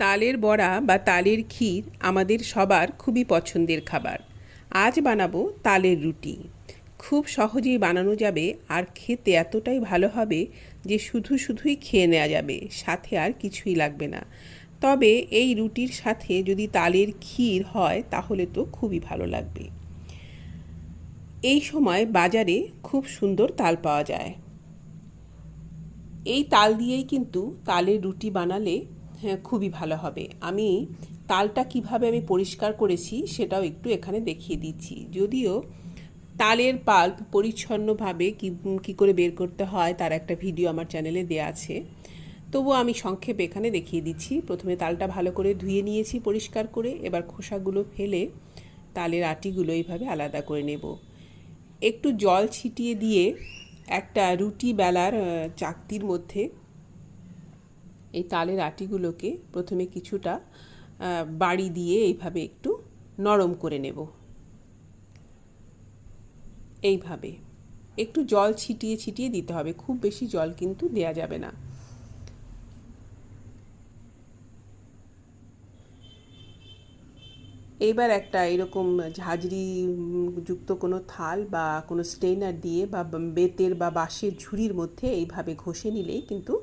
তালের বড়া বা তালের ক্ষীর আমাদের সবার খুবই পছন্দের খাবার। আজ বানাবো তালের রুটি। খুব সহজেই বানানো যাবে আর খেতে এতটাই ভালো হবে যে শুধু শুধুই খেয়ে নেওয়া যাবে, সাথে আর কিছুই লাগবে না। তবে এই রুটির সাথে যদি তালের ক্ষীর হয় তাহলে তো খুবই ভালো লাগবে। এই সময় বাজারে খুব সুন্দর তাল পাওয়া যায়। এই তাল দিয়েই কিন্তু তালের রুটি বানালে খুবই ভালো হবে। আমি তালটা কীভাবে আমি পরিষ্কার করেছি সেটাও একটু এখানে দেখিয়ে দিচ্ছি। যদিও তালের পাল্প পরিচ্ছন্নভাবে কী কী করে বের করতে হয় তার একটা ভিডিও আমার চ্যানেলে দেওয়া আছে। তবুও আমি সংক্ষেপে এখানে দেখিয়ে দিচ্ছি। প্রথমে তালটা ভালো করে ধুয়ে নিয়েছি পরিষ্কার করে, এবার খোসাগুলো ফেলে তালের আটিগুলো এইভাবে আলাদা করে নেব। একটু জল ছিটিয়ে দিয়ে একটা রুটি বেলার চাকতির মধ্যে এই তালের আটিগুলোকে প্রথমে কিছুটা বাড়ি দিয়ে এইভাবে একটু নরম করে নেব। এইভাবে। একটু জল ছিটিয়ে ছিটিয়ে দিতে হবে। খুব বেশি জল কিন্তু দেয়া যাবে না। এইবার একটা এরকম ঝাঁঝরি যুক্ত কোনো থাল বা কোনো স্টেনার দিয়ে বা বেতের বা বাঁশের ঝুড়ির মধ্যে এইভাবে ঘষে নিলেই কিন্তু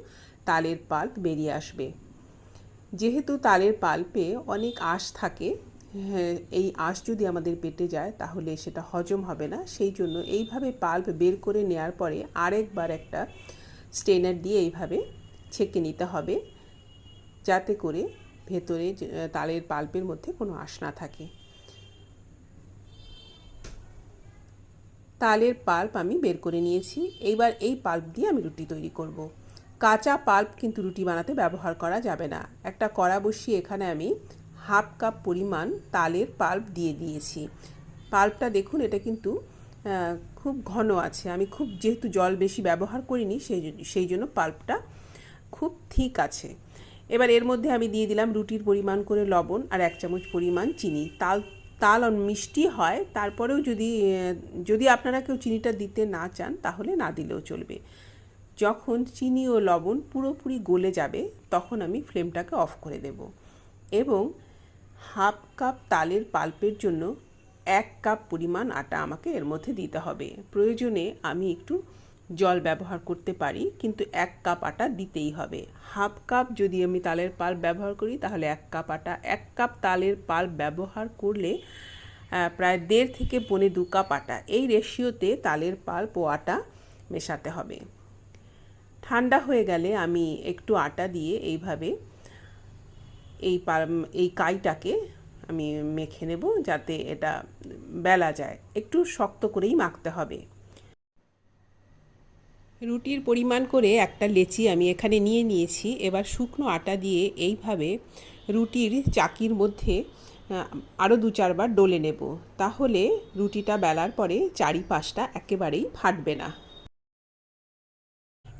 তালের পাল্প বেরিয়ে আসবে। যেহেতু তালের পাল্পে অনেক আঁশ থাকে হ্যাঁ, এই আঁশ যদি আমাদের পেটে যায় তাহলে সেটা হজম হবে না। সেই জন্য এইভাবে পাল্প বের করে নেওয়ার পরে আরেকবার একটা স্টেনার দিয়ে এইভাবে ছেঁকে নিতে হবে যাতে করে ভেতরে তালের পাল্পের মধ্যে কোনো আঁশ না থাকে। তালের পাল্প আমি বের করে নিয়েছি। এইবার এই পাল্প দিয়ে আমি রুটি তৈরি করব। কাঁচা পাল্প কিন্তু রুটি বানাতে ব্যবহার করা যাবে না। একটা কড়া বসিয়ে এখানে আমি হাফ কাপ পরিমাণ তালের পাল্প দিয়ে দিয়েছি। পাল্পটা দেখুন, এটা কিন্তু খুব ঘন আছে। আমি খুব যেহেতু জল বেশি ব্যবহার করিনি, সেই সেই জন্য পাল্পটা খুব ঠিক আছে। এবার এর মধ্যে আমি দিয়ে দিলাম রুটির পরিমাণ করে লবণ আর এক চামচ পরিমাণ চিনি। তাল তাল মিষ্টি হয়, তারপরেও যদি যদি আপনারা কেউ চিনিটা দিতে না চান, তাহলে না দিলেও চলবে। যখন চিনি ও লবণ পুরোপুরি গলে যাবে, তখন আমি ফ্লেমটাকে অফ করে দেব এবং হাফ কাপ তালের পাল্পের জন্য এক কাপ পরিমাণ আটা আমাকে এর মধ্যে দিতে হবে। প্রয়োজনে আমি একটু জল ব্যবহার করতে পারি, কিন্তু এক কাপ আটা দিতেই হবে। হাফ কাপ যদি আমি তালের পাল্প ব্যবহার করি, তাহলে এক কাপ আটা, এক কাপ তালের পাল্প ব্যবহার করলে প্রায় দেড় থেকে পৌনে দু কাপ আটা। এই রেশিওতে তালের পাল্প ও আটা মেশাতে হবে। ঠান্ডা হয়ে গেলে আমি একটু আটা দিয়ে এইভাবে এই এই কাইটাকে আমি মেখে নেব যাতে এটা বেলা যায়। একটু শক্ত করেই মাখতে হবে। রুটির পরিমাণ করে একটা লেচি আমি এখানে নিয়ে নিয়েছি। এবার শুকনো আটা দিয়ে এইভাবে রুটির চাকির মধ্যে আরও দু চারবার ডলে নেব। তাহলে রুটিটা বেলার পরে চারিপাশটা একেবারেই ফাটবে না।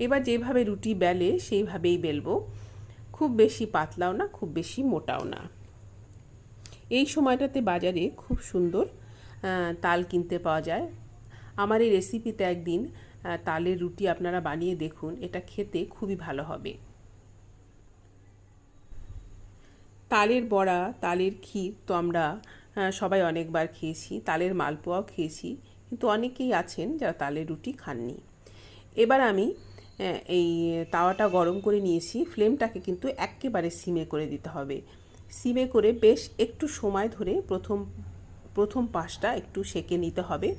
এবার যেভাবে রুটি বেলে, সেইভাবেই বেলবো। খুব বেশি পাতলাও না, খুব বেশি মোটাও না। এই সময়টাতে বাজারে খুব সুন্দর তাল কিনতে পাওয়া যায়। আমার এই রেসিপিতে একদিন তালের রুটি আপনারা বানিয়ে দেখুন, এটা খেতে খুবই ভালো হবে। তালের বড়া, তালের ক্ষীর তো আমরা সবাই অনেকবার খেয়েছি, তালের মালপোয়াও খেয়েছি, কিন্তু অনেকেই আছেন যারা তালের রুটি খাননি। এবার আমি এই তাওয়াটা গরম করে নিয়েছি। ফ্লেমটাকে কিন্তু একেবারে সিমে করে দিতে হবে। সিমে করে বেশ একটু সময় ধরে প্রথম প্রথম পাশটা একটু সেকে নিতে হবে।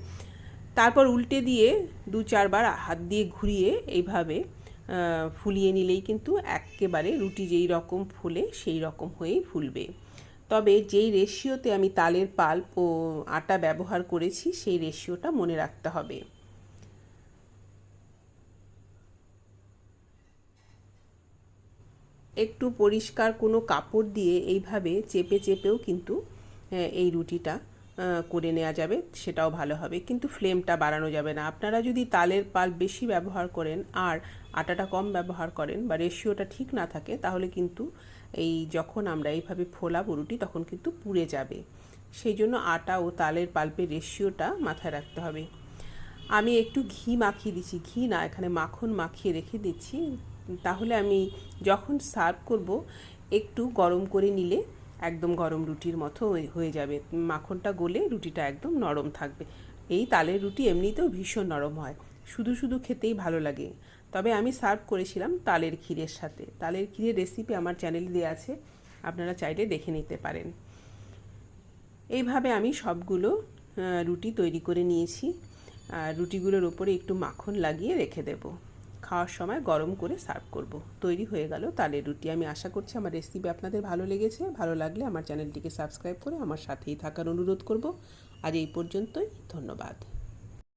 তারপর উল্টে দিয়ে দু চারবার হাত দিয়ে ঘুরিয়ে এইভাবে ফুলিয়ে নিলেই কিন্তু একেবারে রুটি যেই রকম ফুলে সেই রকম হয়েই ফুলবে। তবে যেই রেশিওতে আমি তালের পাল্প ও আটা ব্যবহার করেছি, সেই রেশিওটা মনে রাখতে হবে। একটু পরিষ্কার কোনো কাপড় দিয়ে এইভাবে চেপে চেপেও কিন্তু এই রুটিটা করে নেওয়া যাবে, সেটাও ভালো হবে। কিন্তু ফ্লেমটা বাড়ানো যাবে না। আপনারা যদি তালের পাল বেশি ব্যবহার করেন আর আটাটা কম ব্যবহার করেন বা রেশিওটা ঠিক না থাকে, তাহলে কিন্তু এই যখন আমরা এইভাবে ফোলাবো রুটি, তখন কিন্তু পুড়ে যাবে। সেই জন্য আটা ও তালের পাল্পের রেশিওটা মাথায় রাখতে হবে। আমি একটু ঘি মাখিয়ে দিচ্ছি। ঘি না, এখানে মাখন মাখিয়ে রেখে দিচ্ছি। তাহলে আমি যখন সার্ভ করব, একটু গরম করে নিলে একদম গরম রুটির মতো হয়ে- যাবে। মাখনটা গলে রুটিটা একদম নরম থাকবে। এই তালের রুটি এমনিতেও ভীষণ নরম হয়। শুধু শুধু খেতেই ভালো লাগে। তবে আমি সার্ভ করেছিলাম তালের ক্ষীরের সাথে। তালের ক্ষীরের রেসিপি আমার চ্যানেলে দেওয়া আছে। আপনারা চাইলে দেখে নিতে পারেন। এইভাবে আমি সবগুলো রুটি তৈরি করে নিয়েছি। আর রুটিগুলোর ওপরে একটু মাখন লাগিয়ে রেখে দেব। খাওয়ার সময় গরম করে সার্ভ করব। তৈরি হয়ে গেল তালের রুটি। আমি আশা করছি আমার রেসিপি আপনাদের ভালো লেগেছে। ভালো লাগলে আমার চ্যানেলটিকে সাবস্ক্রাইব করে আমার সাথেই থাকার অনুরোধ করব। আজ এই পর্যন্তই, ধন্যবাদ।